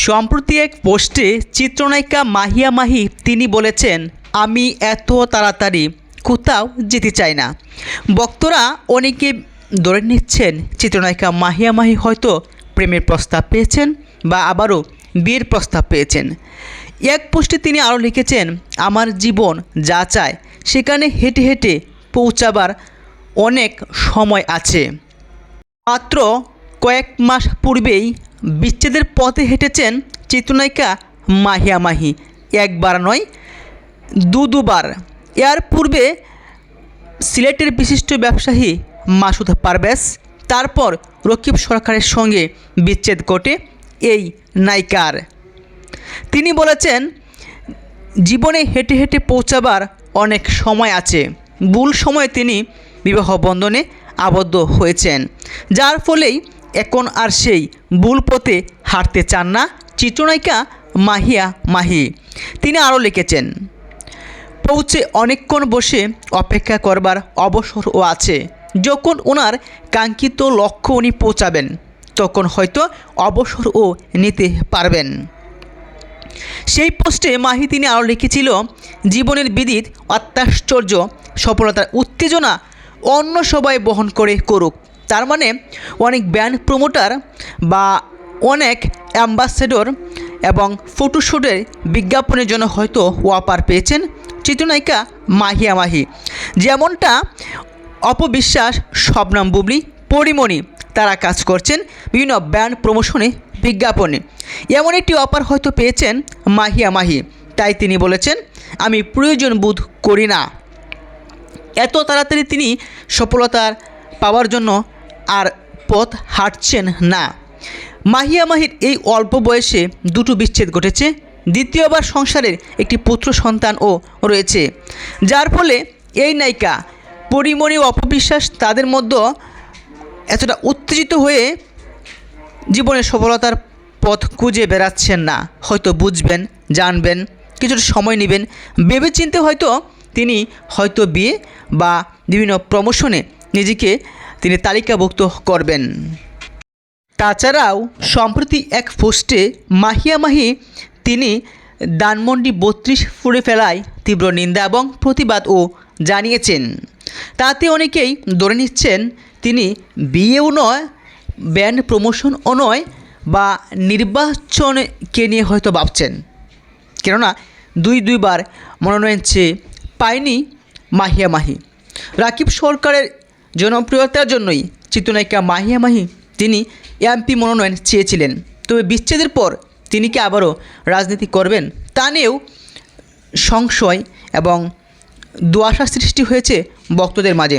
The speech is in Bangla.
সম্প্রতি এক পোস্টে চিত্রনায়িকা মাহিয়া মাহি তিনি বলেছেন, আমি এত তাড়াতাড়ি কোথাও যেতে চাই না। বক্তরা অনেকে ধরে নিচ্ছেন, চিত্রনায়িকা মাহিয়া মাহি হয়তো প্রেমের প্রস্তাব পেয়েছেন বা আবারও বিয়ের প্রস্তাব পেয়েছেন। এক পোস্টে তিনি আরও লিখেছেন, আমার জীবন যা চায় সেখানে হেঁটে হেঁটে পৌঁছাবার অনেক সময় আছে। মাত্র কয়েক মাস পূর্বেই বিচ্ছেদের পথে হেঁটেছেন চিত্রনায়িকা মাহিয়া মাহি। একবার নয় দু দুবার এর পূর্বে সিলেটের বিশিষ্ট ব্যবসায়ী মাসুদ পারভেজ, তারপর রকিব সরকারের সঙ্গে বিচ্ছেদ ঘটে এই নায়িকার। তিনি বলেছেন, জীবনে হেঁটে হেঁটে পৌঁছাবার অনেক সময় আছে। ভুল সময়ে তিনি বিবাহ বন্ধনে আবদ্ধ হয়েছেন। যার ফলেই এখন আর সেই ভুল পথে হাঁটতে চান না চিত্রনায়িকা মাহিয়া মাহি। তিনি আরও লিখেছেন, পৌঁছে অনেকক্ষণ বসে অপেক্ষা করবার অবসরও আছে। যখন ওনার কাঙ্ক্ষিত লক্ষ্য উনি পৌঁছাবেন, তখন হয়তো অবসরও নিতে পারবেন। সেই পোস্টে মাহি তিনি আরও লিখেছিল, জীবনের বিদিত, অত্যাশ্চর্য, সফলতার উত্তেজনা অন্য সবাই বহন করে করুক। তার মানে অনেক ব্যান্ড প্রমোটার বা অনেক অ্যাম্বাসেডর এবং ফটোশ্যুটের বিজ্ঞাপনের জন্য হয়তো ওয়াপার পেয়েছেন চিত্রনায়িকা মাহিয়া মাহি। যেমনটা অপবিশ্বাস, শবনাম বুবলি, পরিমণি তারা কাজ করছেন বিভিন্ন ব্র্যান্ড প্রমোশনে বিজ্ঞাপনে। এমন একটি অফার হয়তো পেয়েছেন মাহিয়া মাহি। তাই তিনি বলেছেন, আমি প্রয়োজন বোধ করি না। এত তাড়াতাড়ি তিনি সফলতার পাওয়ার জন্য আর পথ হাঁটছেন না। মাহিয়া মাহির এই অল্প বয়সে দুটো বিচ্ছেদ ঘটেছে। দ্বিতীয়বার সংসারের একটি পুত্র সন্তানও রয়েছে। যার ফলে এই নায়িকা পরিমণি অপবিশ্বাস তাদের মধ্যে এতটা উত্তেজিত হয়ে জীবনের সফলতার পথ খুঁজে বেড়াচ্ছেন না। হয়তো বুঝবেন, জানবেন, কিছুটা সময় নেবেন। ভেবেচিন্তে হয়তো তিনি হয়তো বিয়ে বা বিভিন্ন প্রমোশনে নিজেকে তিনি তালিকাভুক্ত করবেন। তাছাড়াও, সম্প্রতি এক পোস্টে মাহিয়া মাহি তিনি দানমন্ডি বত্রিশ ফুড়ে ফেলায় তীব্র নিন্দা এবং প্রতিবাদও জানিয়েছেন। তাতে অনেকেই ধরে নিচ্ছেন, তিনি বিয়েও নয়, ব্যান্ড প্রমোশনও নয় বা নির্বাচনকে নিয়ে হয়তো ভাবছেন। কেননা, দুই দুইবার মনোনয়ন চেয়ে পায়নি মাহিয়া মাহি। রাকিব সরকারের জনপ্রিয়তার জন্যই চিত্রনায়িকা মাহিয়া মাহি তিনি এমপি মনোনয়ন চেয়েছিলেন। তবে বিচ্ছেদের পর তিনি কি আবারও রাজনীতি করবেন তা নিয়েও সংশয় এবং দুয়াশা সৃষ্টি হয়েছে ভক্তদের মাঝে।